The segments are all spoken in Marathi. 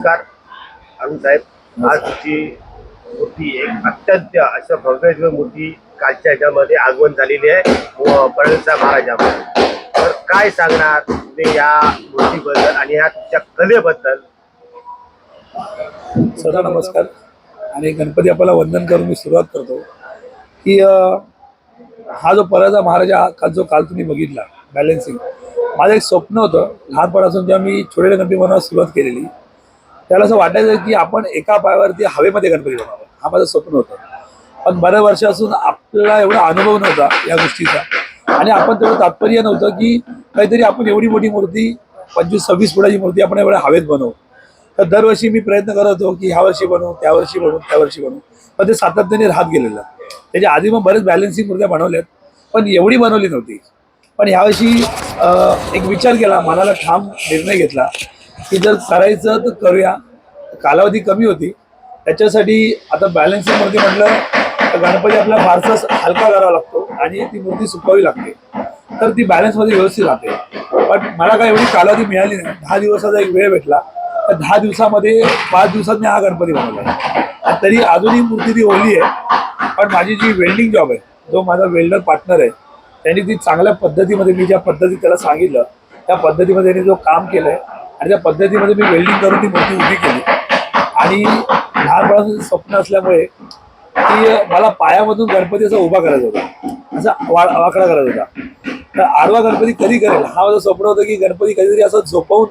नमस्कार. अरुण साहेब आज तुमची मूर्ती एक अत्यंत अशा भव्य मूर्ती कालच्या ह्याच्यामध्ये आगमन झालेली आहे. व महाराजामध्ये. तर काय सांगणार तुम्ही या मूर्तीबद्दल आणि या तुमच्या कलेबद्दल? सदा नमस्कार. आणि गणपती आपल्याला वंदन करून मी सुरुवात करतो. की हा जो पराचा महाराजा हा काल जो काल तुम्ही बघितला बॅलेन्सिंग माझं एक स्वप्न होतं लहानपणापासून जेव्हा मी छोटे गणपती बनवायला सुरुवात केलेली त्याला असं वाटायचं की आपण एका पायावरती हवेमध्ये गणपती बनवावं हा माझं स्वप्न होतं. पण बऱ्याच वर्षापासून आपल्याला एवढा अनुभव नव्हता या गोष्टीचा. आणि आपण तेवढं तात्पर्य नव्हतं की काहीतरी आपण एवढी मोठी मूर्ती पंचवीस सव्वीस फुटाची मूर्ती आपण एवढ्या हवेत बनवू. तर दरवर्षी मी प्रयत्न करत होतो की ह्या वर्षी बनवू त्या वर्षी बनवू त्या वर्षी बनवू. पण ते सातत्याने राहत गेलेलं. त्याच्या आधी मग बरेच बॅलन्सिंग मूर्त्या बनवल्यात पण एवढी बनवली नव्हती. पण ह्यावर्षी एक विचार केला मनाला ठाम निर्णय घेतला. की जर करायचं तर करूया. कालावधी कमी होती. त्याच्यासाठी आता बॅलन्सिंग मूर्ती म्हटलं तर गणपती आपल्याला फारसाच हलका करावा लागतो आणि ती मूर्ती सुकवावी लागते. तर ती बॅलन्समध्ये व्यवस्थित राहते. पण मला काय एवढी कालावधी मिळाली नाही. दहा दिवसाचा एक वेळ भेटला. तर दहा दिवसामध्ये पाच दिवसात मी हा गणपती बनवला आणि तरी अजूनही मूर्ती ती ओली आहे. पण माझी जी वेल्डिंग जॉब आहे जो माझा वेल्डर पार्टनर आहे त्यांनी ती चांगल्या पद्धतीमध्ये मी ज्या पद्धतीत त्याला सांगितलं त्या पद्धतीमध्ये त्यांनी जो काम केलंय आणि त्या पद्धतीमध्ये मी वेल्डिंग करून ती मूर्ती उभी केली. आणि लहानपणाचं स्वप्न असल्यामुळे की मला पायामधून गणपती असा उभा करायचा होता. असा वा वाकडा करायचा होता. तर आडवा गणपती कधी करेल? हा माझं स्वप्न होतं की गणपती कधीतरी असं झोपवून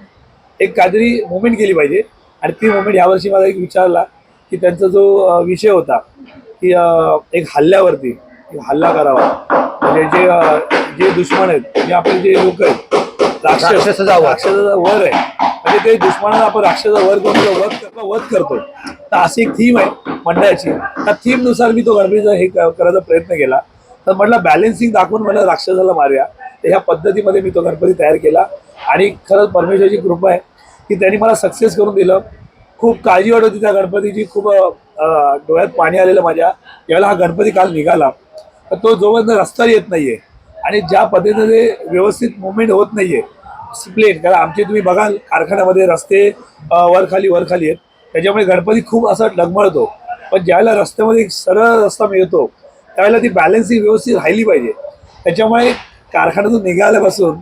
एक काहीतरी मुवमेंट केली पाहिजे. आणि ती मुवमेंट यावर्षी मला एक विचारला की त्यांचा जो विषय होता की एक हल्ल्यावरती एक हल्ला करावा. म्हणजे जे जे दुश्मन आहेत म्हणजे आपले जे लोक आहेत राक्षसाचा राक्षसाचा वर आहे. म्हणजे ते दुश्मनाला आपण राक्षसाचा वर करून वध करतो वध करतो. तर अशी एक थीम आहे मंडळाची. त्या थीमनुसार मी तो गणपतीचा हे क- करायचा प्रयत्न केला. तर म्हटलं बॅलेन्सिंग दाखवून मला राक्षसाला मारूया. तर ह्या पद्धतीमध्ये मी तो गणपती तयार केला. आणि खरंच परमेश्वराची कृपा आहे की त्यांनी मला सक्सेस करून दिलं. खूप काळजी वाटत होती त्या गणपतीची. खूप डोळ्यात पाणी आलेलं माझ्या. यावेळेला हा गणपती काल निघाला. तर तो जोपर्यंत रस्ता येत नाहीये आणि ज्या पद्धतीने व्यवस्थित मुवमेंट होत नाही आहे प्लेन कारण आमचे तुम्ही बघाल कारखान्यामध्ये रस्ते वरखाली वरखाली आहेत. त्याच्यामुळे गणपती खूप असा डगमळतो पण ज्यावेळेला रस्त्यामध्ये एक सरळ रस्ता मिळतो त्यावेळेला ती बॅलन्सिंग व्यवस्थित राहिली पाहिजे. त्याच्यामुळे कारखान्यातून निघाल्यापासून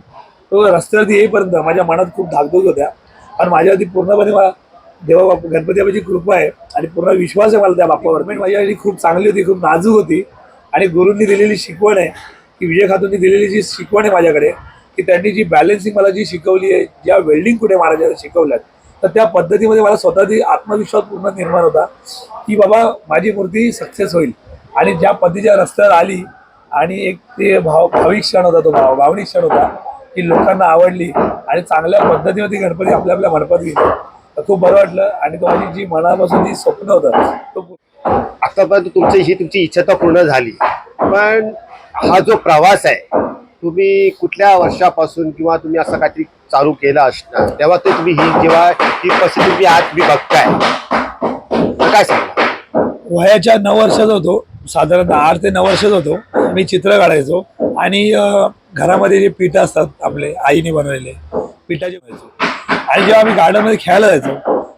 तो रस्त्यावरती येईपर्यंत माझ्या मनात खूप धाकधूक होत्या. आणि माझ्यावरती पूर्णपणे मला देवा बाप गणपती बाबाची कृपा आहे आणि पूर्ण विश्वास आहे मला त्या बाप्पावर. पण माझ्यासाठी खूप चांगली होती खूप नाजूक होती आणि गुरूंनी दिलेली शिकवण आहे. की विजय खातूंनी दिलेली जी शिकवण आहे माझ्याकडे की त्यांनी जी बॅलन्सिंग मला जी शिकवली आहे ज्या वेल्डिंग कुठे महाराजांना शिकवल्यात तर त्या पद्धतीमध्ये मला स्वतःची आत्मविश्वास पूर्ण निर्माण होता की बाबा माझी मूर्ती सक्सेस होईल. आणि ज्या पद्धतीच्या रस्त्यावर आली आणि एक ते भाव भाविक क्षण होता तो भाव भावनिक क्षण होता की लोकांना आवडली आणि चांगल्या पद्धतीमध्ये गणपती आपल्या आपल्या मनपात गेली. तर खूप बरं वाटलं आणि तो माझी जी मनापासून जी स्वप्न होतं तो आतापर्यंत तुमची ही तुमची इच्छा तर पूर्ण झाली. पण हा जो प्रवास आहे तुम्ही कुठल्या वर्षापासून किंवा तुम्ही असं काहीतरी चालू केलं असणार तेव्हा ते तुम्ही ही जेव्हा ही परिस्थिती तुम्ही आज मी बघताय तर काय सांगा वयाच्या नऊ वर्षाचा होतो साधारणतः आठ ते नऊ वर्षाचा होतो मी चित्र काढायचो आणि घरामध्ये जे पीठ असतात आपले आईने बनवलेले पिठाचे बनायचो आणि जेव्हा आम्ही गार्डनमध्ये खेळायला जायचो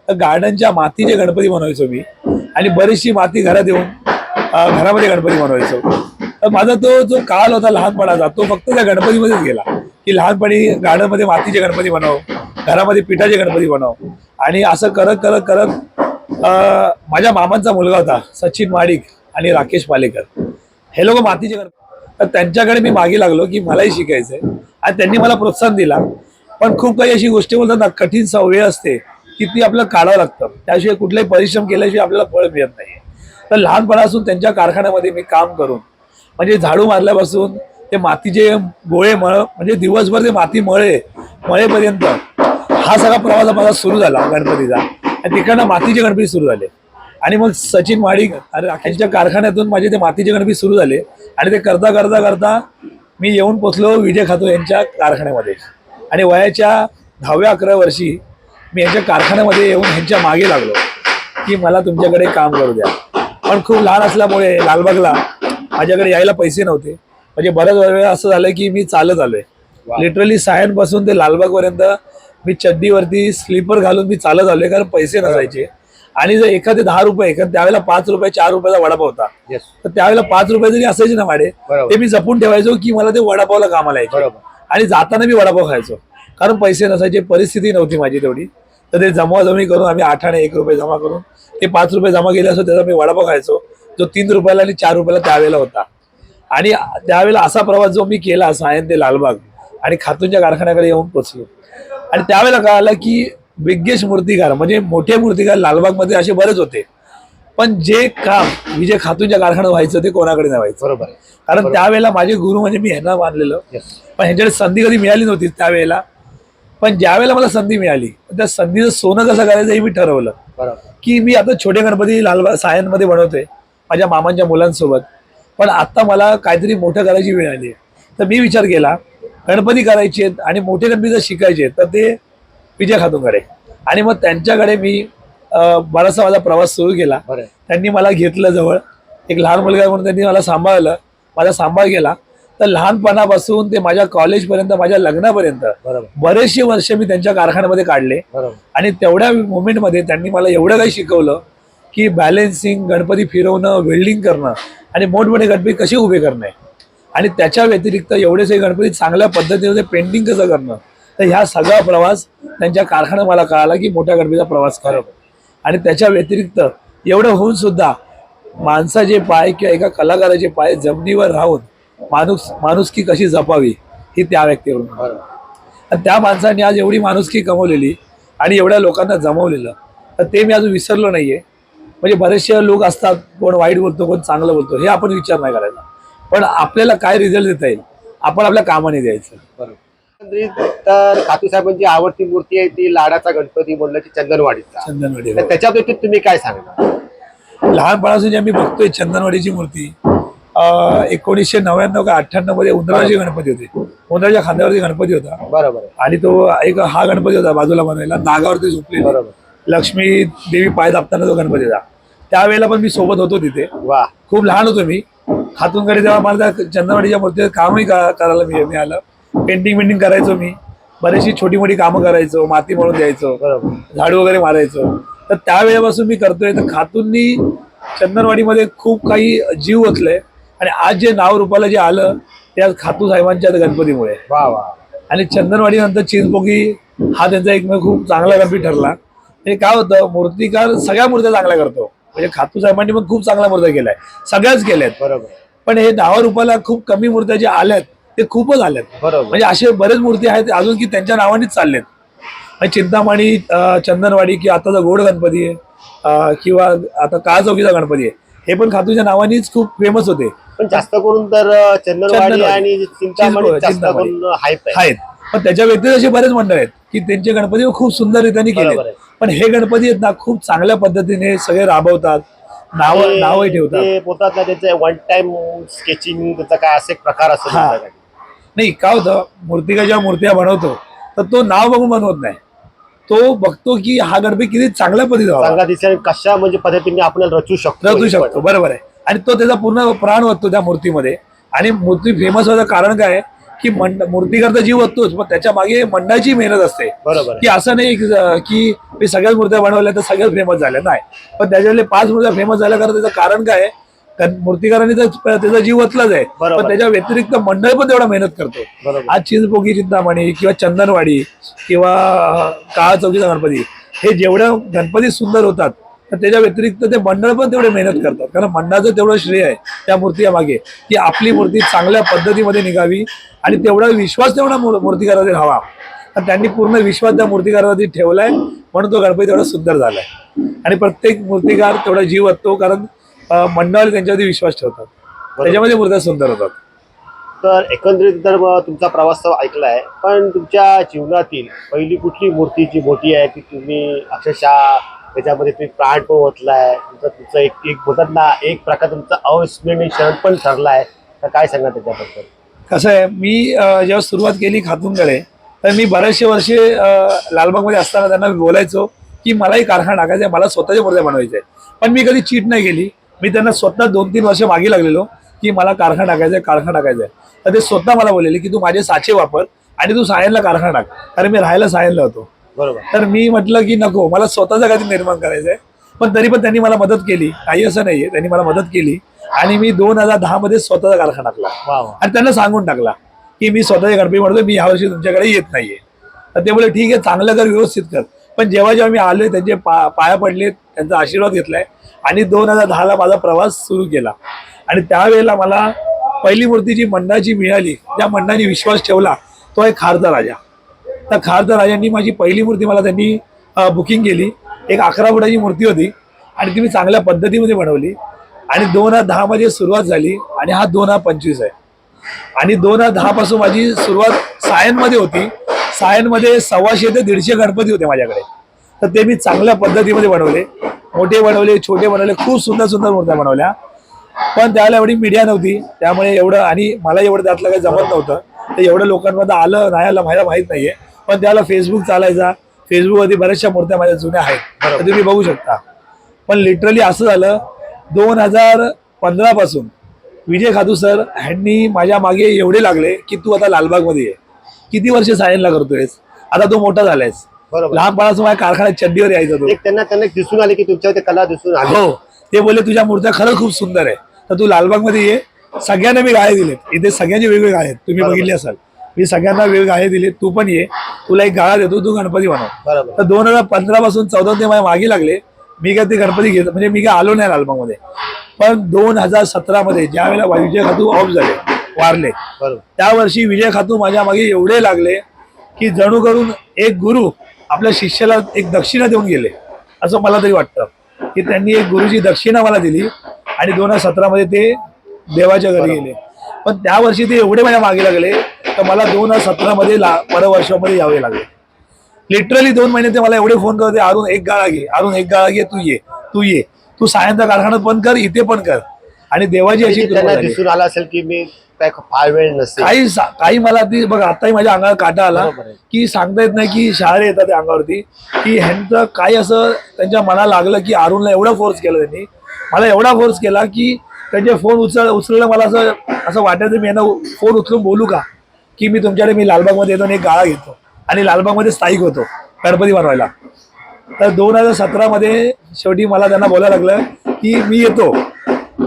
तर गार्डनच्या मातीचे गणपती बनवायचो मी आणि बरीचशी माती घरात येऊन घरामध्ये गणपती बनवायचो. तर माझा तो जो काल होता लहानपणाचा तो फक्त त्या गणपतीमध्येच गेला. की लहानपणी गार्डनमध्ये मातीचे गणपती बनव घरामध्ये पिठाचे गणपती बनव. आणि असं करत करत करत माझ्या मामांचा मुलगा होता सचिन माडिक आणि राकेश पालेकर. हे लोक मातीचे गणपती तर त्यांच्याकडे मी मागे लागलो की मलाही शिकायचंय. आणि त्यांनी मला प्रोत्साहन दिला. पण खूप काही अशी गोष्टी बोलतात ना कठीण सवय असते की ती आपल्याला काढावं लागतं. त्याशिवाय कुठलाही परिश्रम केल्याशिवाय आपल्याला फळ मिळत नाही. तर लहानपणापासून त्यांच्या कारखान्यामध्ये मी काम करून म्हणजे झाडू मारल्यापासून ते मातीचे गोळे मळ म्हणजे दिवसभर ते माती मळे मळेपर्यंत. हा सगळा प्रवास माझा सुरू झाला गणपतीचा. आणि तिकडनं मातीचे गणपती सुरू झाले. आणि मग सचिन माडिक आणि कारखान्यातून माझे ते मातीचे गणपती सुरू झाले. आणि ते करता करता करता मी येऊन पोचलो विजय खातो यांच्या कारखान्यामध्ये. आणि वयाच्या दहाव्या अकरा वर्षी मी यांच्या कारखान्यामध्ये येऊन ह्यांच्या मागे लागलो की मला तुमच्याकडे काम करू द्या. पण खूप लहान असल्यामुळे लालबागला माझ्याकडे यायला पैसे नव्हते. म्हणजे बऱ्याच वेळा असं झालं की मी चालत आलोय. लिटरली सायनपासून ते लालबाग पर्यंत मी चड्डीवरती स्लीपर घालून मी चालत आलोय कारण पैसे नसायचे. आणि जर एखादे दहा रुपये कारण त्यावेळेला पाच रुपये चार रुपयाचा वडापाव होता. तर त्यावेळेला पाच रुपये जरी असायचे ना बरोबर. ते मी जपून ठेवायचो की मला ते वडापावला कामाला यायचे आणि जाताना मी वडापाव खायचो. कारण पैसे नसायचे परिस्थिती नव्हती माझी तेवढी. तर ते जमाजमी करून आम्ही आठ आणि एक रुपये जमा करून ते पाच रुपये जमा केले असो त्याचा मी वडापाव खायचो. जो तीन रुपयाला आणि चार रुपयाला त्यावेळेला होता. आणि त्यावेळेला असा प्रवास जो मी केला सायन ते लालबाग आणि खातूनच्या कारखान्याकडे येऊन पोचलो आणि त्यावेळेला कळालं की बिग्गेस्ट मूर्तिकार म्हणजे मोठे मूर्तिकार लालबागमध्ये असे बरेच होते. पण जे काम विजय खातूनच्या कारखान्यात व्हायचं ते कोणाकडे नाही व्हायचं. बरोबर कारण त्यावेळेला माझे गुरु म्हणजे मी ह्यांना मानलेलं. पण ह्यांच्याकडे संधी कधी मिळाली नव्हती त्यावेळेला. पण ज्या वेळेला मला संधी मिळाली त्या संधीचं सोनं कसं करायचं हे मी ठरवलं. की मी आता छोटे गणपती लालबा सायनमध्ये बनवतोय. माझ्या मामांच्या मुलांसोबत. पण आता मला काहीतरी मोठं करायची वेळ आली आहे. तर मी विचार केला गणपती करायचे आहेत आणि मोठे गणपती जर शिकायचे तर ते विजय खातूंकडे आणि मग त्यांच्याकडे मी बराचसा माझा प्रवास सुरू केला. त्यांनी मला घेतलं जवळ. एक लहान मुलगा आहे म्हणून त्यांनी मला सांभाळलं माझा सांभाळ केला. तर लहानपणापासून ते माझ्या कॉलेजपर्यंत माझ्या लग्नापर्यंत बरोबर. बरेचसे वर्ष मी त्यांच्या कारखान्यामध्ये काढले. आणि तेवढ्या मोमेंटमध्ये त्यांनी मला एवढं काही शिकवलं की बॅलेन्सिंग गणपती फिरवणं वेल्डिंग करणं आणि मोठमोठे गणपती कसे उभे करणे? आणि त्याच्या व्यतिरिक्त एवढेसे गणपती चांगल्या पद्धतीने पेंटिंग कसं करणं? तर ह्या सगळा प्रवास त्यांच्या कारखान्यात मला कळाला की मोठ्या गणपतीचा प्रवास करा आणि त्याच्या व्यतिरिक्त एवढं होऊन सुद्धा माणसाचे पाय किंवा एका कलाकाराचे पाय जमिनीवर राहून माणूस माणुसकी कशी जपावी ही त्या व्यक्तीवरून आणि त्या माणसाने आज एवढी माणुसकी कमवलेली आणि एवढ्या लोकांना जमवलेलं. तर ते मी अजून विसरलो नाहीये. म्हणजे बरेचसे लोक असतात कोण वाईट बोलतो कोण चांगलं बोलतो हे आपण विचार नाही करायचा. पण आपल्याला काय रिझल्ट देता येईल आपण आपल्या कामाने द्यायचं. बरोबर. तर खातू साहेबांची आवडती मूर्ती आहे ती लाडाचा गणपती म्हणलं की चंदनवाडीचा. चंदनवाडी तर त्याच्यापैकी तुम्ही काय सांगणार? लहानपणापासून जे आम्ही बघतोय चंदनवाडीची मूर्ती एकोणीसशे नव्याण्णव का अठ्ठ्याण्णवमध्ये उंदराचे गणपती होते. उंदराच्या खांद्यावरती गणपती होता. बरोबर. आणि तो एक हा गणपती होता बाजूला बनवायला नागावरती झोपलेला. बरोबर. लक्ष्मी देवी पाय दाबताना तो गणपती होता त्यावेळेला पण मी सोबत होतो तिथे. वा. खूप लहान होतो मी. खातूनकडे तेव्हा मला त्या चंदनवाडीच्या मूर्तीचं कामही का- करायला मी मिळालं पेंटिंग पेंटिंग करायचो मी. बरीचशी छोटी मोठी कामं करायचो. माती म्हणून द्यायचो. बरोबर. झाडू वगैरे मारायचो. तर त्यावेळेपासून मी करतोय. तर खातूंनी चंदनवाडीमध्ये खूप काही जीव ओतलंय आणि आज जे नाव रूपाला जे आलं ते आज खातू साहेबांच्या गणपतीमुळे. वा वा. आणि चंदनवाडी नंतर चिंचपोकी हा त्यांचा एक खूप चांगला गणपती ठरला. हे काय होतं मूर्तिकार सगळ्या मूर्त्या चांगल्या करतो. म्हणजे खातू साहेबांनी पण खूप चांगल्या मूर्त्या केल्या सगळ्याच केल्यात. बरोबर. पण हे नावा रूपाला खूप कमी मूर्त्या ज्या आल्यात ते खूपच आल्यात. बरोबर. म्हणजे असे बरेच मूर्ती आहेत अजून की त्यांच्या नावानेच चाललेत. म्हणजे चिंतामणी चंदनवाडी किंवा आताचा गोड गणपती आहे किंवा आता काळ चौकीचा गणपती आहे हे पण खातूच्या नावानेच खूप फेमस होते. पण जास्त करून तर चंदनवाडी. आणि आहेत. पण त्याच्या व्यतिरिक्त असे बरेच मंडळ आहेत की त्यांचे गणपती खूप सुंदर रीतीने केले. पण हे गणपती आहेत ना खूप चांगल्या पद्धतीने सगळे राबवतात नाव नावही ठेवतात ते बोलतात ना त्याचे वन टाइम स्केचिंग त्याचा काय असे एक प्रकार असतो हा. त्यांच्याकडे. नाही काय होतं मूर्तिका जेव्हा मूर्त्या बनवतो तर तो नाव बघून बनवत नाही तो बघतो की हा गणपती किती चांगल्या पद्धतीने व्हावा. चांगला दिसेल कशा म्हणजे पद्धतीने आपल्याला रचू शकतो रचू शकतो. बरोबर आहे आणि तो त्याचा पूर्ण प्राण वाटतो त्या मूर्तीमध्ये आणि मूर्ती फेमस व्हायचं कारण काय आहे? की मंड मूर्तीकर तर जीव वाटतोच पण त्याच्यामागे मंडळाची मेहनत असते. बरोबर. की असं नाही की की मी सगळ्याच मूर्त्या बनवल्या तर सगळ्याच फेमस झाल्या. नाही. पण त्याच्यातले पाच मूर्त्या फेमस झाल्या कारण त्याचं कारण काय मूर्तिकारांनी तर त्याचा जीव वाचलाच आहे. पण त्याच्या व्यतिरिक्त मंडळ पण तेवढा मेहनत करतो. आज चिंचपोगी चिंतामणी किंवा चंदनवाडी किंवा काळा चौकीचा गणपती हे जेवढं गणपती सुंदर होतात त्याच्या व्यतिरिक्त ते मंडळ पण तेवढे मेहनत करतात. कारण मंडळाचं तेवढं श्रेय आहे त्या मूर्तीच्या मागे की आपली मूर्ती चांगल्या पद्धतीमध्ये निघावी आणि तेवढा विश्वास तेवढा मूर- मूर्तिकारावरती हवा. तर त्यांनी पूर्ण विश्वास त्या मूर्तिकारावरती ठेवलाय म्हणून तो गणपती तेवढा सुंदर झालाय. आणि प्रत्येक मूर्तिकार तेवढा जीव असतो कारण अं, मंडळाला त्यांच्यावरती विश्वास ठेवतात. त्याच्यामध्ये मूर्त्या सुंदर होतात. तर एकंदरीत तर तुमचा प्रवास तर ऐकलाय पण तुमच्या जीवनातील पहिली कुठली मूर्ती जी मोठी आहे ती तुम्ही अक्षरशः त्याच्यामध्ये तुम्ही प्राण पण ओतलाय तुमचं तुमचं एक एक बोलतात ना एक प्रकार तुमचा अविस्मरणीय क्षण पण ठरलाय. तर काय सांगा त्याच्याबद्दल? कसं आहे मी अं, जेव्हा सुरुवात केली खातूनकडे तर मी बरेचसे वर्षे अं, लालबागमध्ये असताना त्यांना बोलायचो की मलाही कारखाना टाकायचा आहे मला स्वतःच्या मूर्त्या बनवायच्या. आहे पण मी कधी चीट नाही केली. मी त्यांना स्वतः दोन तीन वर्ष मागे लागलेलो की मला कारखाना टाकायचा आहे कारखाना टाकायचा आहे तर ते स्वतः मला बोललेले की तू माझे साचे वापर आणि तू सायनला कारखाना टाक. कारण मी राहायला सायनला होतो. बरोबर. तर मी म्हटलं की नको मला स्वतःचं काहीतरी निर्माण करायचं आहे पण तरी पण त्यांनी मला मदत केली. काही असं नाहीये त्यांनी मला मदत केली. आणि मी दोन हजार दहा मध्ये स्वतःचा कारखाना टाकला. आणि त्यांना सांगून टाकला की मी स्वतःच्या गणपती म्हणतो मी यावर्षी तुमच्याकडे येत नाहीये. तर ते बोले ठीक आहे चांगलं कर व्यवस्थित कर. पण जेव्हा जेव्हा मी आलोय त्यांचे पा पाया पडले त्यांचा आशीर्वाद घेतलाय. आणि दोन हजार दहाला माझा प्रवास सुरू केला. आणि त्यावेळेला मला पहिली मूर्ती जी मंडळाची मिळाली. ज्या मंडळाने विश्वास ठेवला तो आहे खारचा राजा. त्या खारचा राजांनी माझी पहिली मूर्ती मला त्यांनी बुकिंग केली. एक अकरा फुटाची मूर्ती होती आणि ती मी चांगल्या पद्धतीमध्ये बनवली. आणि दोन हजार दहामध्ये सुरुवात झाली आणि हा दोन हजार पंचवीस आहे. आणि दोन हजार दहापासून माझी सुरुवात सायनमध्ये होती. सायनमध्ये सव्वाशे ते दीडशे गणपती होते माझ्याकडे. तर ते मी चांगल्या पद्धतीमध्ये बनवले. मोठे बनवले छोटे बनवले खूप सुंदर सुंदर मूर्त्या बनवल्या. पण त्यावेळेला एवढी मीडिया नव्हती. त्यामुळे एवढं आणि मला एवढं त्यातलं काही जमत नव्हतं. तर एवढं लोकांमध्ये आलं नाही आलं मला माहीत नाहीये. पण त्यावेळेला फेसबुक चालायचा. फेसबुकवरती बऱ्याचशा मूर्त्या माझ्या जुन्या आहेत. तर तुम्ही बघू शकता. पण लिटरली असं झालं दोन हजार पंधरा पासून विजय खातू सर ह्यांनी माझ्या मागे एवढे लागले की तू आता लालबागमध्ये ये. किती वर्ष सायनला करतोयस? आता तू मोठा झालायस. बरोबर. लहानपणापासून माझ्या कारखान्यात चड्डीवर यायचा तो. एक त्यांना त्यांना दिसून आले की तुमच्यावर ते कला दिसून आली. हो. ते बोलले तुझ्या मूर्त्या खरंच खूप सुंदर आहे. तर तू लालबागमध्ये ये. सगळ्यांना मी गाळे दिलेत. इथे सगळ्यांचे वेगवेगळे गाळे आहेत. तुम्ही. बघितले असाल. मी सगळ्यांना वेगळे गाळे दिले. तू पण ये. तुला एक गाळा देतो. तू गणपती बनव. बरोबर. तर दोन हजार पंधरा पासून चौदा ते माझ्या मागे लागले. मी काय ते गणपती घेत म्हणजे मी काय आलो नाही लालबागमध्ये पण दोन हजार सतरा मध्ये ज्या वेळेला विजय खातू ऑफ झाले वारले. बरोबर. त्या वर्षी विजय खातू माझ्या मागे एवढे लागले की जणू करून एक गुरु आपल्या शिष्याला एक दक्षिणा देऊन गेले. असं मला तरी वाटतं. की त्यांनी एक गुरुची दक्षिणा मला दिली आणि दोन हजार सतरामध्ये ते देवाच्या घरी गेले. पण त्या वर्षी ते एवढे माझ्या मागे लागले तर मला दोन हजार सतरामध्ये ला परवर्षामध्ये यावे लागले. लिटरली दोन महिने ते मला एवढे फोन करते अरुण एक गाळा घे अरुण एक गाळा घे तू ये तू ये. तू सायंचा कारखाना पण कर इथे पण कर. आणि देवाची अशी झाली. दिसून आलं असेल की मी फार वेळ नसेल. काही काही मला ती बघ आताही माझ्या अंगावर काटा आला. की सांगता येत नाही की शहारे येतात त्या अंगावरती. की ह्यांचं काय असं त्यांच्या मनाला लागलं की अरुणला एवढा फोर्स केला त्यांनी. मला एवढा फोर्स केला की त्यांचे फोन उचल उचललं मला असं असं वाटायचं मी यांना फोन उचलून बोलू का? की मी तुमच्याकडे मी लालबागमध्ये येतो आणि एक गाळा घेतो. आणि लालबागमध्ये स्थायिक होतो गणपती बनवायला. तर दोन हजार सतरामध्ये शेवटी मला त्यांना बोलायला लागलं की मी येतो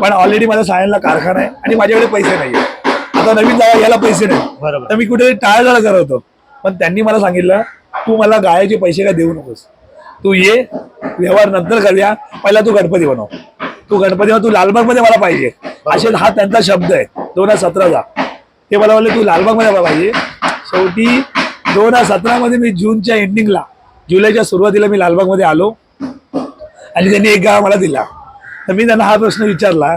पण ऑलरेडी माझ्या सायनला कारखाना आहे आणि माझ्याकडे पैसे नाही आता नवीन जागा यायला पैसे नाही बरोबर. तर मी कुठेतरी टाळाटाळ करत होतो. पण त्यांनी मला सांगितलं तू मला गाळ्याचे पैसे काय देऊ नकोस? तू ये व्यवहार नंतर करूया. पहिला तू गणपती बनव. तू गणपती बनव तू लालबागमध्ये मला पाहिजे. असे हा त्यांचा शब्द आहे दोन हजार सतराचा. ते मला वाटलं तू लालबागमध्ये आला पाहिजे शेवटी दोन हजार सतरामध्ये मी जूनच्या एंडिंगला जुलैच्या सुरुवातीला मी लालबागमध्ये आलो. आणि त्यांनी एक गाव मला दिला. तर मी त्यांना हा प्रश्न विचारला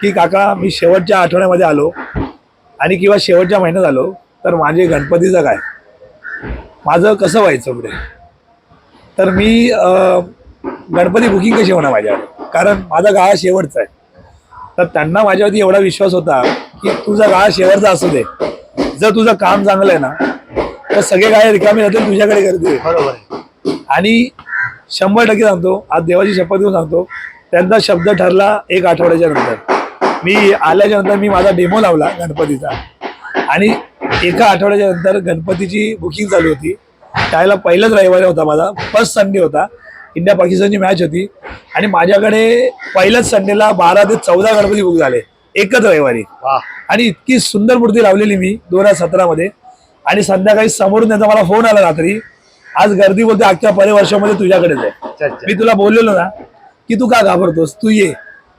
की काका मी शेवटच्या आठवड्यामध्ये आलो आणि किंवा शेवटच्या महिन्यात आलो तर माझे गणपतीचं काय? माझं कसं व्हायचं पुढे? तर मी गणपती बुकिंग कशी होणार माझ्यावर? कारण माझा गाळा शेवटचा आहे. तर त्यांना माझ्यावरती एवढा विश्वास होता की तुझा गाळा शेवटचा असू दे. जर तुझं काम चांगलं आहे ना तर सगळे गाळे रिकामे राहतील तुझ्याकडे करतील बरोबर आहे. आणि शंभर टक्के सांगतो आज देवाची शपथ घेऊन सांगतो त्यांचा शब्द ठरला एक आठवड्याच्या नंतर. मी आल्याच्यानंतर मी माझा डेमो लावला गणपतीचा. आणि एका आठवड्याच्या नंतर गणपतीची बुकिंग चालू होती. त्यावेळेला पहिलाच रविवारी होता माझा फर्स्ट संडे होता. इंडिया पाकिस्तानची मॅच होती. आणि माझ्याकडे पहिल्याच संडेला बारा ते चौदा गणपती बुक झाले. एकच रविवारी. आणि इतकी सुंदर मूर्ती लावलेली मी दोन हजार सतरामध्ये. आणि संध्याकाळी समोरून त्याचा मला फोन आला रात्री. आज गर्दी बोलते अख्ख्या परिवर्षामध्ये तुझ्याकडेच आहे. मी तुला बोललेलो ना की तू का घाबरतोस? तू ये.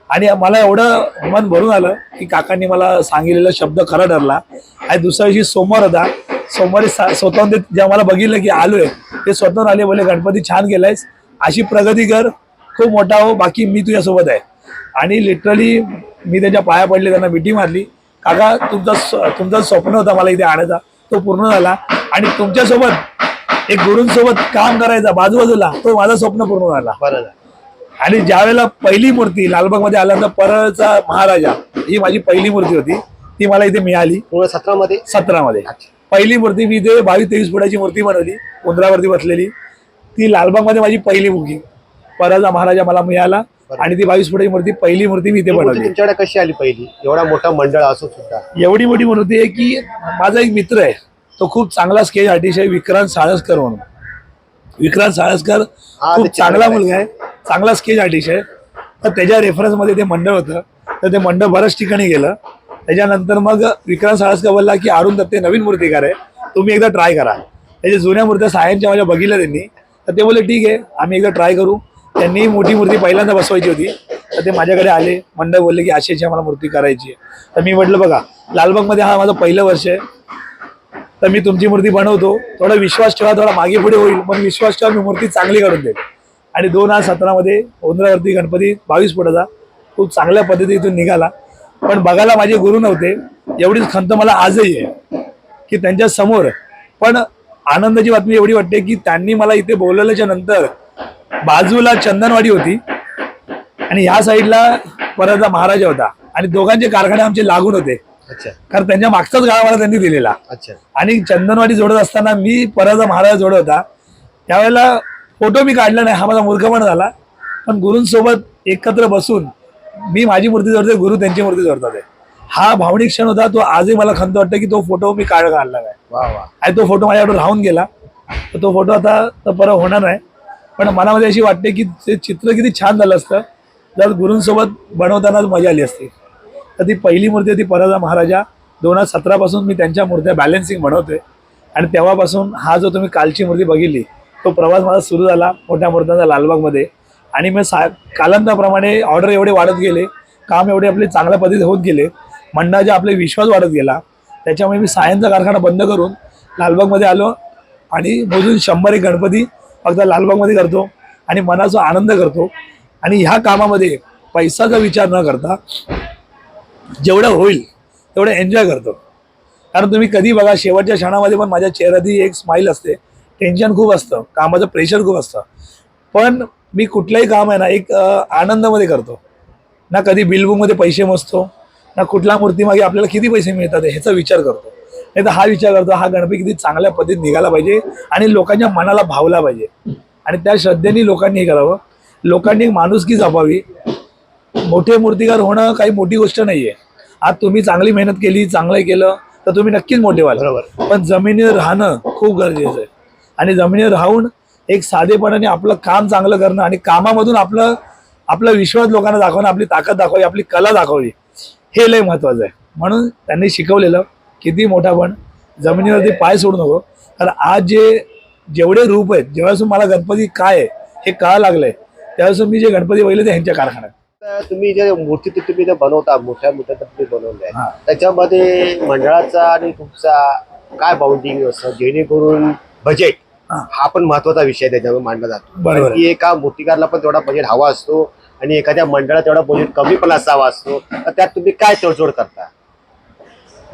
आणि मला एवढं मन भरून आलं की काकांनी मला सांगितलेला शब्द खरा ठरला. आणि दुसऱ्या दिवशी सोमवार होता. सोमवारी स्वतःहून ते जेव्हा मला बघितलं की आलोय ते स्वतःहून आले बोले गणपती छान केलायस अशी प्रगती कर. खूप मोठा हो बाकी मी तुझ्यासोबत आहे. आणि लिटरली मी त्यांच्या पाया पडले त्यांना मिठी मारली. काका तुमचा तुमचा स्वप्न होता मला इथे आणायचा. तो पूर्ण झाला. आणि तुमच्यासोबत एक गुरूंसोबत काम करायचा बाजूबाजूला तो माझं स्वप्न पूर्ण झाला. बरं. आणि ज्या वेळेला पहिली मूर्ती लालबागमध्ये आल्यानंतर परळचा महाराजा ही माझी पहिली मूर्ती होती. ती मला इथे मिळाली. दोन हजार सतरामध्ये. सतरामध्ये पहिली मूर्ती मी इथे बावीस तेवीस फुटाची मूर्ती बनवली. उंदरावरती बसलेली. ती लालबागमध्ये माझी पहिली बुकिंग परळचा महाराजा मला मिळाला. आणि ती बावीस फुटाची मूर्ती पहिली मूर्ती मी इथे बनवली. तुमच्याकडे कशी आली पहिली? एवढा मोठा मंडळ असो सुद्धा. एवढी मोठी मूर्ती आहे की माझा एक मित्र आहे तो खूप चांगला स्केच आर्टिस्ट आहे विक्रांत साळसकर म्हणून. विक्रांत साळसकर खूप चांगला मुलगा आहे चांगला स्केच आर्टिस्ट आहे. तर त्याच्या रेफरन्समध्ये ते मंडळ होतं. तर ते मंडळ बऱ्याच ठिकाणी गेलं. त्याच्यानंतर मग विक्रांत साळसकर बोलला की अरुण दत्ते नवीन मूर्तिकार आहे. तुम्ही एकदा ट्राय करा. त्याच्या जुन्या मूर्त्या सायनच्या माझ्या बघितल्या त्यांनी. तर ते बोलले ठीक आहे आम्ही एकदा ट्राय करू. त्यांनी मोठी मूर्ती पहिल्यांदा बसवायची होती. तर ते माझ्याकडे आले. मंडळ बोलले की अशी मला मूर्ती करायची आहे. तर मी म्हटलं बघा लालबागमध्ये हा माझं पहिलं वर्ष आहे. तर मी तुमची मूर्ती बनवतो. थोडा विश्वास ठेवा थोडा मागे पुढे होईल. पण विश्वास ठेवा मी मूर्ती चांगली करून देईल. आणि दोन हजार सतरामध्ये ओंद्रावरती गणपती बावीस फुटाचा खूप चांगल्या पद्धतीतून निघाला. पण बघायला माझे गुरु नव्हते. एवढीच खंत मला आजही आहे की त्यांच्यासमोर. पण आनंदाची बातमी एवढी वाटते की त्यांनी मला इथे बोलवल्याच्या नंतर बाजूला चंदनवाडी होती आणि ह्या साईडला परत महाराजा होता. आणि दोघांचे कारखाने आमचे लागून होते. अच्छा. कारण त्यांच्या मागचाच गाळा मला त्यांनी दिलेला. अच्छा. आणि चंदनवाडी जोडत असताना मी परत महाराज जोडत होता. त्यावेळेला फोटो मी काढला नाही हा माझा मूर्खपण झाला. पण गुरूंसोबत एकत्र बसून मी माझी मूर्ती जोडते गुरु त्यांची मूर्ती जोडतात. हा भावनिक क्षण होता तो आजही मला खंत वाटतं की तो फोटो मी काढ काढला नाही. वा वा. आणि तो फोटो माझ्याकडून राहून गेला. तो फोटो आता तर परत होणार नाही. पण मनामध्ये अशी वाटते की ते चित्र किती छान झालं असतं. जर गुरूंसोबत बनवतानाच मजा आली असती. तर ती पहिली मूर्ती होती परजा महाराजा. दोन हजार सतरापासून मी त्यांच्या मूर्त्या बॅलेन्सिंग बनवतोय. आणि तेव्हापासून हा जो तुम्ही कालची मूर्ती बघितली तो प्रवास माझा सुरू झाला मोठ्या मूर्त्यांचा लालबागमध्ये. आणि मी सा कालांतराप्रमाणे ऑर्डर एवढे वाढत गेले काम एवढे आपले चांगल्या पद्धतीत होत गेले मंडळाचा आपले विश्वास वाढत गेला. त्याच्यामुळे मी सायनचा कारखाना बंद करून लालबागमध्ये आलो आणि मोजून शंभर एक गणपती फक्त लालबागमध्ये करतो आणि मनाचा आनंद करतो. आणि ह्या कामामध्ये पैसाचा विचार न करता जेवढं होईल तेवढं एन्जॉय करतो. कारण तुम्ही कधी बघा शेवटच्या क्षणामध्ये पण माझ्या चेहऱ्यातही एक स्माईल असते. टेन्शन खूप असतं. कामाचं प्रेशर खूप असतं. पण मी कुठलंही काम आहे ना एक आनंदामध्ये करतो. ना कधी बिलबुकमध्ये पैसे मोजतो ना कुठल्या मूर्तीमागे आपल्याला किती पैसे मिळतात ह्याचा विचार करतो. नाही तर हा विचार करतो हा गणपती किती चांगल्या पद्धतीत निघाला पाहिजे आणि लोकांच्या मनाला भावला पाहिजे. आणि त्या श्रद्धेने लोकांनी हे करावं. लोकांनी माणुसकी जपावी. मोठे मूर्तिकार होणं काही मोठी गोष्ट नाहीये. आज तुम्ही चांगली मेहनत केली चांगलं केलं तर तुम्ही नक्कीच मोठे व्हाल. बरोबर. पण जमिनीवर राहणं खूप गरजेचं आहे. आणि जमिनीवर राहून एक साधेपणाने आपलं काम चांगलं करणं आणि कामामधून आपलं आपला विश्वास लोकांना दाखवणं आपली ताकद दाखवली आपली कला दाखवली हे लय महत्वाचं आहे. म्हणून त्यांनी शिकवलेलं किती मोठा पण जमिनीवरती पाय सोडू नको. कारण आज जे जेवढे रूप आहेत जेव्हापासून मला गणपती काय आहे हे कळा लागलंय त्यापासून मी जे गणपती बघितले ते ह्यांच्या कारखान्यात. तुम्ही जे मूर्ती ते तुम्ही जे बनवता मोठ्या मोठ्या तुम्ही बनवल्या. त्याच्यामध्ये मंडळाचा आणि तुमचा काय बाउंडिंग असतं? जेणेकरून बजेट हा. पण महत्त्वाचा विषय त्याच्यावर मांडला जातो. की एका मूर्तिकारला पण तेवढा बजेट हवा असतो आणि एखाद्या मंडळात तेवढा बजेट कमी पण असावा असतो. तर त्यात तुम्ही काय तडजोड करता?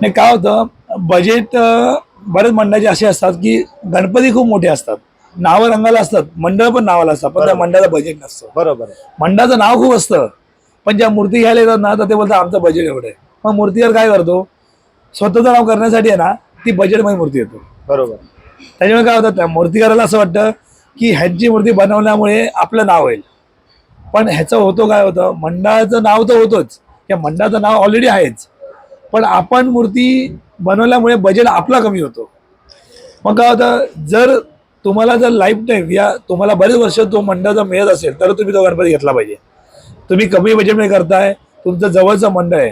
नाही काय होतं बजेट बरेच मंडळाचे असे असतात की गणपती खूप मोठे असतात. नावं रंगाला असतात. मंडळ पण नावाला असतात पण त्या. मंडळाचं बजेट नसतं. बरोबर. मंडळाचं नाव खूप असतं. पण ज्या मूर्ती घ्यायला येतात ना तर ते बोलतात आमचं बजेट एवढं आहे. मग मूर्तीवर काय करतो? स्वतःचं नाव करण्यासाठी आहे ना ती बजेटमध्ये मूर्ती येतो. बरोबर. त्याच्यामुळे काय होतं त्या मूर्तिकाराला असं वाटतं की ह्यांची मूर्ती बनवल्यामुळे आपलं नाव होईल. पण ह्याचं होतं काय होतं मंडळाचं नाव तर होतंच. या मंडळाचं नाव ऑलरेडी आहेच. पण आपण मूर्ती बनवल्यामुळे बजेट आपला कमी होतो. मग काय होतं जर तुम्हाला जर लाईफ टाईम या तुम्हाला बरेच वर्ष तो मंडळाचा मिळत असेल तर तुम्ही तो गणपती घेतला पाहिजे. तुम्ही कमी बजेटमध्ये करताय तुमचं जवळचं मंडळ आहे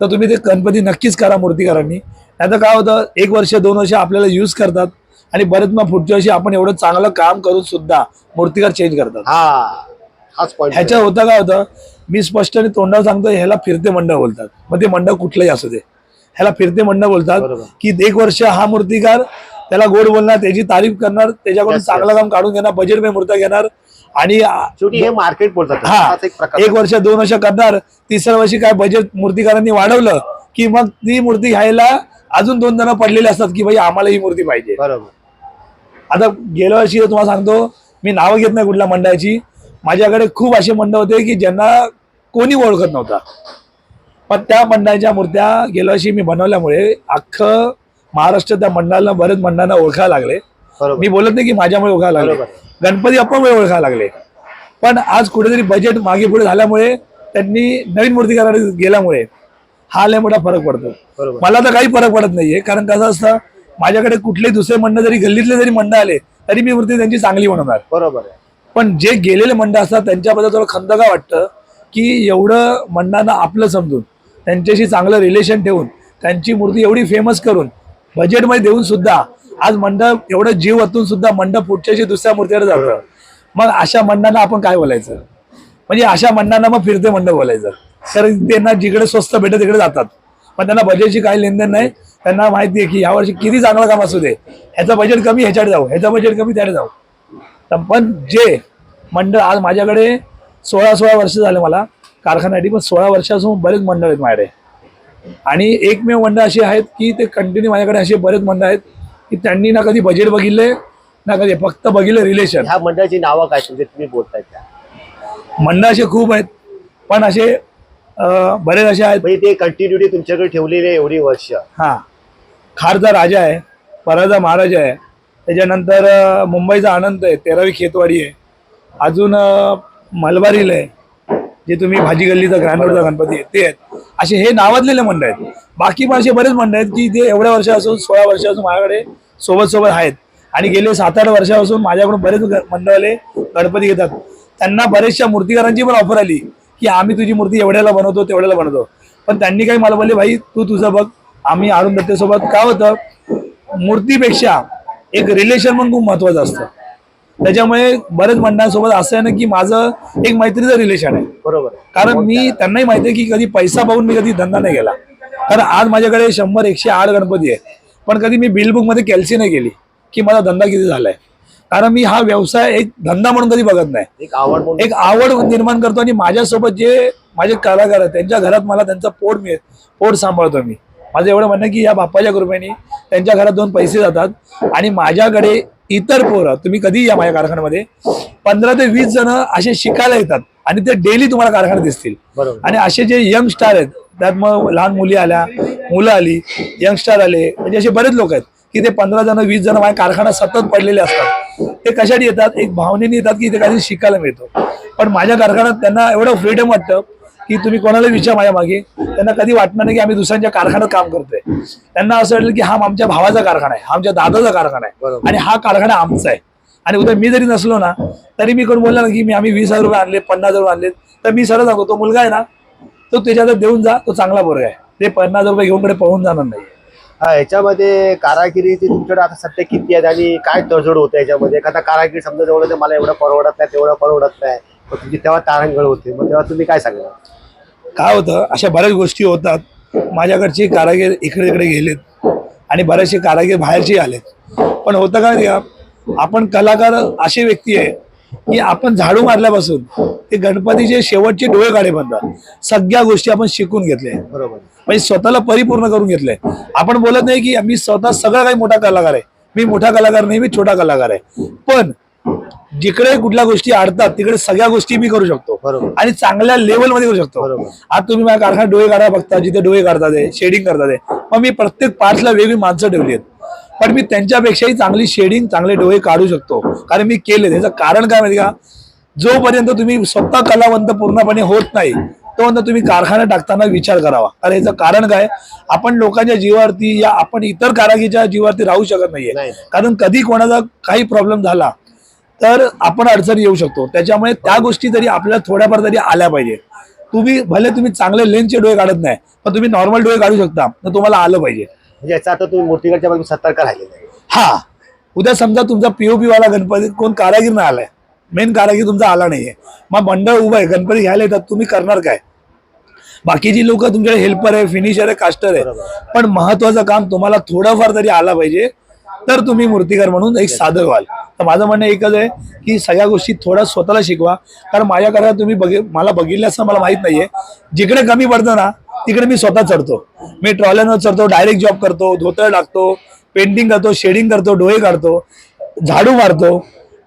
तर तुम्ही ते गणपती नक्कीच करा मूर्तिकारांनी. नाही तर काय होतं एक वर्ष दोन वर्ष आपल्याला यूज करतात आणि बरेच मग पुढच्या वर्षी आपण एवढं चांगलं काम करून सुद्धा मूर्तीकार चेंज करतात. हा. ह्याच्या होतं काय होतं? मी स्पष्टपणे तोंडावर सांगतो ह्याला फिरते मंडळ बोलतात. मग ते मंडळ कुठलंही असू दे. ह्याला फिरते मंडळ बोलतात. की एक वर्ष हा मूर्तिकार त्याला गोड बोलणार त्याची तारीफ करणार त्याच्याकडून. चांगलं काम काढून घेणार बजेट में मूर्त्या घेणार आणि हे मार्केट बोलतात. हा. एक वर्ष दोन वर्ष करणार तिसऱ्या वर्षी काय बजेट मूर्तिकारांनी वाढवलं की मग ती मूर्ती घ्यायला अजून दोन जण पडलेले असतात की भाई आम्हाला ही मूर्ती पाहिजे. बरोबर. आता गेल्या वर्षी तुम्हाला सांगतो मी नावं घेत नाही कुठल्या मंडळाची माझ्याकडे खूप असे मंडळ होते की ज्यांना कोणी ओळखत नव्हता. पण त्या मंडळाच्या मूर्त्या गेल्या वर्षी मी बनवल्यामुळे अख्खं महाराष्ट्र त्या मंडळाला बरेच मंडळांना ओळखायला लागले. मी बोलत नाही की माझ्यामुळे ओळखायला लागले. गणपती अप्पामुळे ओळखायला लागले. पण आज कुठेतरी बजेट मागे पुढे झाल्यामुळे त्यांनी नवीन मूर्तीकाराकडे गेल्यामुळे हा लय मोठा फरक पडतो. मला तर काही फरक पडत नाहीये. कारण कसं असतं माझ्याकडे कुठले दुसरे मंडळ जरी गल्लीतले जरी मंडळ आले तरी मी मूर्ती त्यांची चांगली म्हणणार बरोबर आहे. पण जे गेलेले मंडळ असतात त्यांच्याबद्दल थोडं खंदगा वाटतं की एवढं मंडळांना आपलं समजून त्यांच्याशी चांगलं रिलेशन ठेवून त्यांची मूर्ती एवढी फेमस करून बजेटमध्ये देऊन सुद्धा आज मंडळ एवढं जीव ओतून सुद्धा मंडळ पुढच्याशी दुसऱ्या मूर्तीवर जातं. मग अशा मंडळांना आपण काय बोलायचं? म्हणजे अशा मंडळांना मग फिरते मंडळ बोलायचं. कारण त्यांना जिकडे स्वस्त भेटत तिकडे जातात. पण त्यांना बजेटची काही लेनदेन नाही. त्यांना माहिती आहे की यावर्षी किती चांगलं काम असू दे. ह्याचं बजेट कमी ह्याच्याकडे जाऊ. ह्याचं बजेट कमी त्याकडे जाऊ. तर पण जे मंडळ आज माझ्याकडे सोळा सोळा वर्ष झाले मला कारखान्यासाठी पण सोळा वर्षापासून बरेच मंडळ आहेत माझ्याकडे. आणि एकमेव मंडळ अशी आहेत की ते कंटिन्यू माझ्याकडे असे बरेच मंडळ आहेत की त्यांनी ना कधी बजेट बघितले ना कधी फक्त बघितलं रिलेशन ह्या मंडळाची नावं काय म्हणजे तुम्ही बोलताय त्या. मंडळ असे खूप आहेत पण असे बरेच असे आहेत. म्हणजे ते कंटिन्युटी तुमच्याकडे ठेवलेली एवढी वर्ष. हा. खारचा राजा आहे पराचा महाराजा आहे. त्याच्यानंतर मुंबईचा आनंद आहे तेरावी खेतवाडी आहे. अजून मलबारीला आहे जे तुम्ही भाजी गल्लीचा ग्रामीणचा गणपती आहे ते आहेत. असे हे नावाजलेले मंडळ आहेत. बाकी पण असे बरेच मंडळ आहेत की ते एवढ्या वर्षापासून सोळा वर्षापासून माझ्याकडे सोबत सोबत आहेत. आणि गेले सात आठ वर्षापासून माझ्याकडून बरेच मंडळाले गणपती घेतात. त्यांना बरेचशा मूर्तीकारांची पण ऑफर आली की आम्ही तुझी मूर्ती एवढ्याला बनवतो तेवढ्याला बनवतो. पण त्यांनी काही मला बोलले भाई तू तुझं बघ आम्ही अरुण दत्तेसोबत काय होतं? मूर्तीपेक्षा एक रिलेशन पण खूप महत्वाचं असतं. त्याच्यामुळे बरेच मंडळांसोबत असं आहे ना की माझं एक मैत्रीचं रिलेशन आहे. बरोबर. कारण मी त्यांनाही माहिती आहे की कधी पैसा पाहून मी कधी धंदा नाही केला. कारण आज माझ्याकडे शंभर एकशे आठ गणपती आहे पण कधी मी बिलमध्ये कॅल्सी नाही केली की माझा धंदा किती झालाय. कारण मी हा व्यवसाय एक धंदा म्हणून कधी बघत नाही. एक आवड एक आवड निर्माण करतो आणि माझ्यासोबत जे माझे कलाकार आहेत त्यांच्या घरात मला त्यांचा पोट मिळेल पोट सांभाळतो मी. माझं एवढं म्हणणं की या बाप्पाच्या कृपेने त्यांच्या घरात दोन पैसे जातात आणि माझ्याकडे इतर पोरं तुम्ही कधी या माझ्या कारखान्यामध्ये पंधरा ते वीस जण असे शिकायला येतात आणि ते डेली तुम्हाला कारखान्यात दिसतील. बरोबर. आणि असे जे यंग स्टार आहेत त्यात मग लहान मुली आल्या मुलं आली यंग स्टार आले म्हणजे असे बरेच लोक आहेत की ते पंधरा जण वीस जण माझ्या कारखान्यात सतत पडलेले असतात. ते कशासाठी येतात? एक भावनेने येतात की ते काहीतरी शिकायला मिळतो. पण माझ्या कारखान्यात त्यांना एवढं फ्रीडम वाटतं की तुम्ही कोणाला विचार माझ्या मागे. त्यांना कधी वाटणार नाही की आम्ही दुसऱ्यांच्या कारखान्यात काम करतोय. त्यांना असं वाटलं की हा आमच्या भावाचा कारखाना आहे हा आमच्या दादाचा कारखाना आहे. आणि हा कारखाना आमचा आहे. आणि उद्या मी जरी नसलो ना तरी मी कोण बोलला ना की मी आम्ही वीस हजार रुपये आणले पन्नास हजार रुपये आणले तर मी सरळ सांगतो तो मुलगा आहे ना तो त्याच्यात देऊन जा तो चांगला पोरगा आहे. ते पन्नास हजार रुपये घेऊन कडे पळून जाणार नाही. हा याच्यामध्ये कारागिरीची तुमच्याकडे आता सध्या किती आहेत आणि काय तडजोड होते याच्यामध्ये? एखादा कारागीर समजा जवळ मला एवढं परवडत नाही तेवढं परवडत नाही. मग तुमची तेव्हा तारांगण होते. मग तेव्हा तुम्ही काय सांगणार? काय होतं अशा बऱ्याच गोष्टी होतात. माझ्याकडचे कारागीर इकडे इकडे गेलेत आणि बरेचसे कारागीर बाहेरचे आलेत. पण होतं काय का आपण कलाकार अशी व्यक्ती आहे की आपण झाडू मारल्यापासून ते गणपतीचे शेवटचे डोळे काढे बनतात सगळ्या गोष्टी आपण शिकून घेतल्या. बरोबर. म्हणजे स्वतःला परिपूर्ण करून घेतलंय. आपण बोलत नाही की मी स्वतः सगळं काही मोठा कलाकार आहे. मी मोठा कलाकार नाही मी छोटा कलाकार आहे. पण जिकडे कुठल्या गोष्टी अडतात तिकडे सगळ्या गोष्टी मी करू शकतो. बरोबर. आणि चांगल्या लेवलमध्ये करू शकतो. बरोबर. आज तुम्ही माझ्या कारखान्यात डोळे काढा बघता जिथे डोळे काढतात आहे शेडिंग करतात आहे मग मी प्रत्येक पार्टला वेगळी माणसं ठेवली आहेत. पण मी त्यांच्यापेक्षाही चांगली शेडिंग चांगले डोळे काढू शकतो. कारण मी केले त्याचं कारण काय माहिती का? जोपर्यंत तुम्ही स्वतः कलावंत पूर्णपणे होत नाही तोपर्यंत तुम्ही कारखाना टाकताना विचार करावा. कारण याचं कारण काय? आपण लोकांच्या जीवावरती या आपण इतर कारागीच्या जीवावरती राहू शकत नाहीये. नाही. कारण कधी कोणाचा काही प्रॉब्लेम झाला तर आपण अडचण येऊ शकतो. त्याच्यामुळे त्या गोष्टी तरी आपल्याला थोड्याफार तरी आल्या पाहिजे तुम्ही भले तुम्ही चांगले लेन्सचे डोळे काढत नाही पण तुम्ही नॉर्मल डोळे काढू शकता तर तुम्हाला आलं पाहिजे. म्हणजे याचा अर्थ तुम्ही मूर्तिकारच्या बाजूने सतर्क राहिलेले आहे. हा. उद्या समजा तुमचा पीओपी वाला गणपती कोण कारागीर नाही आलाय. मेन कारागीर तुमचा आला नाहीये. मग मंडळ उभं आहे गणपती घ्यायला येतात तुम्ही करणार काय? बाकीची लोक तुमच्याकडे हेल्पर आहे फिनिशर आहे कास्टर आहे. पण महत्वाचं काम तुम्हाला थोडंफार तरी आला पाहिजे तर तुम्ही मूर्तिकार म्हणून एक साधक व्हाल. तर माझं म्हणणं एकच आहे की सगळ्या गोष्टी थोडा स्वतःला शिकवा. कारण माझ्या घरात तुम्ही बघे मला बघितलं असं मला माहीत नाहीये. जिकडे कमी पडतं ना तिकडे मी स्वतः चढतो. मी ट्रॉल्यांवर चढतो डायरेक्ट जॉब करतो धोतर टाकतो पेंटिंग करतो शेडिंग करतो डोळे काढतो झाडू मारतो.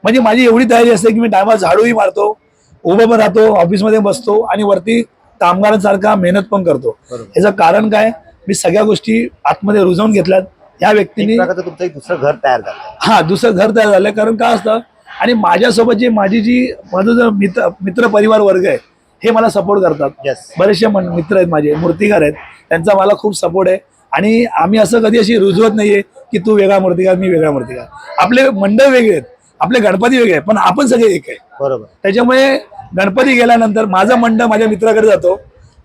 म्हणजे माझी एवढी तयारी असते की मी टायमात झाडूही मारतो उभं पण राहतो ऑफिसमध्ये बसतो आणि वरती कामगारांसारखा मेहनत पण करतो. याचं कारण काय? मी सगळ्या गोष्टी आतमध्ये रुजवून घेतल्यात. या व्यक्तीने तुमचं एक दुसरं घर तयार झालं हा दुसरं घर तयार झालंय. कारण काय असतं? आणि माझ्यासोबत जे माझी जी माझं जो मित्र मित्र परिवार वर्ग आहे हे मला सपोर्ट करतात. येस बरेचसे मन- मित्र आहेत माझे मूर्तिकार आहेत. त्यांचा मला खूप सपोर्ट आहे. आणि आम्ही असं कधी अशी रुजवत नाहीये की तू वेगळा मूर्तिकार मी वेगळा मूर्तिकार. आपले मंडळ वेगळे आहेत. आपले गणपती वेगळे पण आपण सगळे एक आहे. बरोबर. त्याच्यामुळे गणपती गेल्यानंतर माझं मंडळ माझ्या मित्राकडे जातो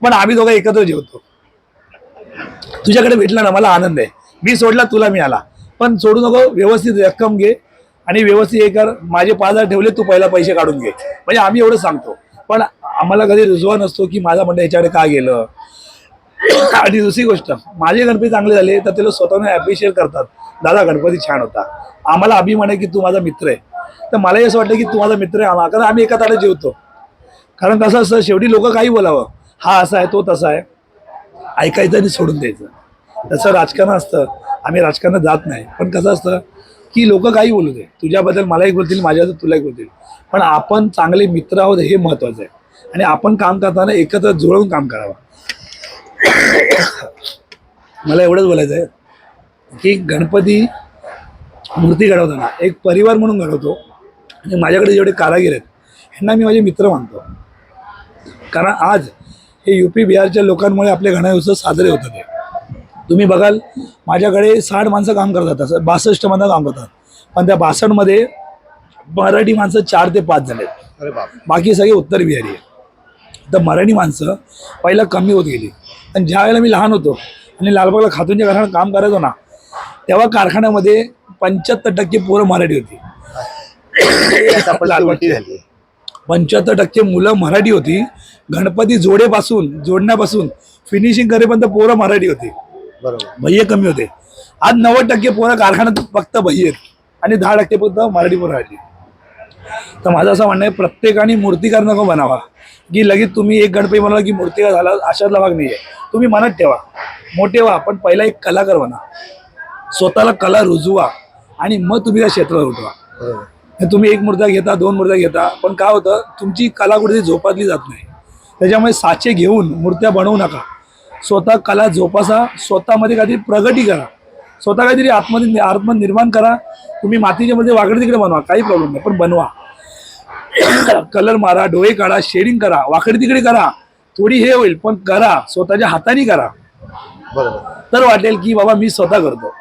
पण आम्ही दोघं एकत्र जेवतो. तुझ्याकडे भेटला ना मला आनंद आहे. मी सोडला तुला मिळाला. पण सोडू नको व्यवस्थित रक्कम घे आणि व्यवस्थित हे कर. माझे पाच हजार ठेवले तू पहिला पैसे काढून घे. म्हणजे आम्ही एवढं सांगतो. पण आम्हाला कधी रुजवा नसतो की माझा म्हणणं याच्याकडे का गेलं. आणि दुसरी गोष्ट माझे गणपती चांगले झाले तर ते लोक स्वतःने ॲप्रिशिएट करतात. दादा गणपती छान होता. आम्हाला अभिमान आहे की तू माझा मित्र आहे. तर मलाही असं वाटलं की तू माझा मित्र आहे आम्हाला कारण आम्ही एका ताटात जेवतो. कारण कसं असं शेवटी लोक काही बोलावं. हा असा आहे तो तसा आहे. ऐकायचं आणि सोडून द्यायचं. जसं राजकारण असतं. आम्ही राजकारणात जात नाही. पण कसं असतं की लोक काही बोलू दे. तुझ्याबद्दल मलाही बोलतील माझ्याबद्दल तुला एक बोलतील. पण आपण चांगले मित्र आहोत हे महत्वाचं आहे. आणि आपण काम करताना एकत्र जुळवून काम करावं. मला एवढंच बोलायचं आहे की गणपती मूर्ती घडवताना एक परिवार म्हणून घडवतो. आणि माझ्याकडे जेवढे कारागीर आहेत ह्यांना मी माझे मित्र मानतो. कारण आज हे यू पी बिहारच्या लोकांमुळे आपले गणेश उत्सव साजरे होतात आहे तुम्ही बघाल माझ्याकडे साठ माणसं काम करतात असं बासष्ट माणसं काम करतात. पण त्या बासष्टमध्ये मराठी माणसं चार ते पाच झाले बाकी सगळे उत्तर बिहारी आहे तर मराठी माणसं पहिला कमी होत गेली. आणि ज्या वेळेला मी लहान होतो आणि लालबागला खातूनच्या कारखान्यात काम करायचो ना तेव्हा कारखान्यामध्ये पंच्याहत्तर टक्के पोरं मराठी होती. उलटी झाली. पंच्याहत्तर टक्के मुलं मराठी होती. गणपती जोडेपासून जोडण्यापासून फिनिशिंग करेपर्यंत पोरं मराठी होती. बरोबर. भैये कमी होते. आज नव्वद टक्के पोरं कारखान्यात फक्त भैये आहेत आणि दहा टक्के फक्त मराठी पोरं राहिली. तर माझं असं म्हणणं आहे प्रत्येकाने मूर्तिकार नको बनावा की लगेच तुम्ही एक गणपती बनवला की मूर्तिकार झाला अशातला भाग नाही आहे तुम्ही मनात ठेवा. मोठे व्हा पण पहिला एक कलाकार बना. स्वतःला कला रुजवा आणि मग तुम्ही त्या क्षेत्रात उठवा. तुम्ही एक मूर्त्या घेता दोन मूर्त्या घेता पण काय होतं तुमची कला कुठेतरी जोपासली जात नाही. त्याच्यामुळे साचे घेऊन मूर्त्या बनवू नका. स्वतः कला जोपासा स्वतःमध्ये काहीतरी प्रगती करा. स्वतः काहीतरी आत्मनिर्माण आत्मनिर्माण करा. तुम्ही मातीच्या मध्ये वाकडे तिकडे बनवा काही प्रॉब्लेम नाही पण बनवा. कलर मारा डोळे काढा शेडिंग करा वाकडे तिकडे करा. थोडी हे होईल पण करा स्वतःच्या हाताने करा. बरोबर. तर वाटेल की बाबा मी स्वतः करतो.